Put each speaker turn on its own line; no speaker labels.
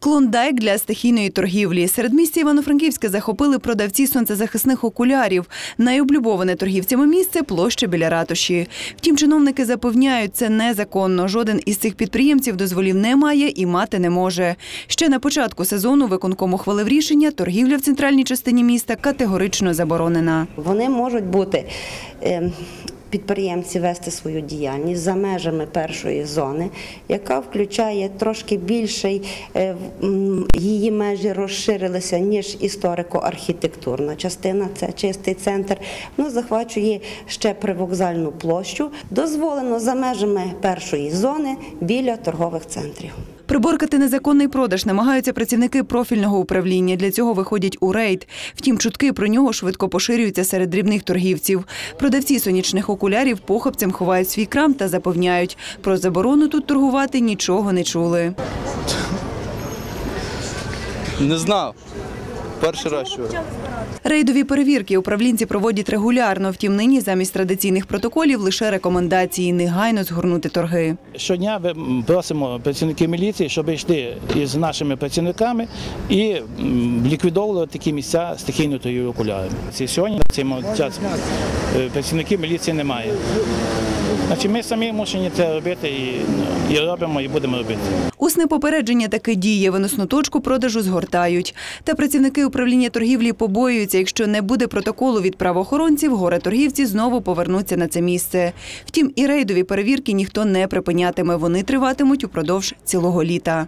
Клондайк для стихійної торгівлі. Серед місця Івано-Франківська захопили продавці сонцезахисних окулярів. Найоблюбоване торгівцями місце площа біля ратуші. Втім, чиновники запевняють, це незаконно. Жоден із цих підприємців дозволів не має і мати не може. Ще на початку сезону виконком ухвалив рішення, торгівля в центральній частині міста категорично заборонена.
Вони можуть бути е, підприємці вести свою діяльність за межами першої зони, яка включає трошки більший, е, її межі розширилися, ніж історико-архітектурна частина, це чистий центр. Воно захвачує ще привокзальну площу. Дозволено за межами першої зони біля торгових центрів.
Приборкати незаконний продаж намагаються працівники профільного управління. Для цього виходять у рейд. Втім, чутки про нього швидко поширюються серед дрібних торгівців. Продавці сонячних окулярів похопцям ховають свій крам та запевняють, про заборону тут торгувати нічого не чули.
Не знав. Перший раз чув.
Рейдові перевірки управлінці проводять регулярно. Втім, нині замість традиційних протоколів лише рекомендації негайно згорнути торги.
Щодня ви- м, просимо працівників міліції, щоб йшли із нашими працівниками і ліквідовували такі місця стихійно торгівлі окулярами. Ці Сьогодні на цей час е, працівників міліції немає. Значить, ми самі мушені це робити і, і робимо, і будемо робити.
Усне попередження таки діє. Виносну точку продажу згортають. Та працівники управління торгівлі побоюються, якщо не буде протоколу від правоохоронців, горе торгівці знову повернуться на це місце. Втім, і рейдові перевірки ніхто не припинятиме. Вони триватимуть упродовж цілого літа.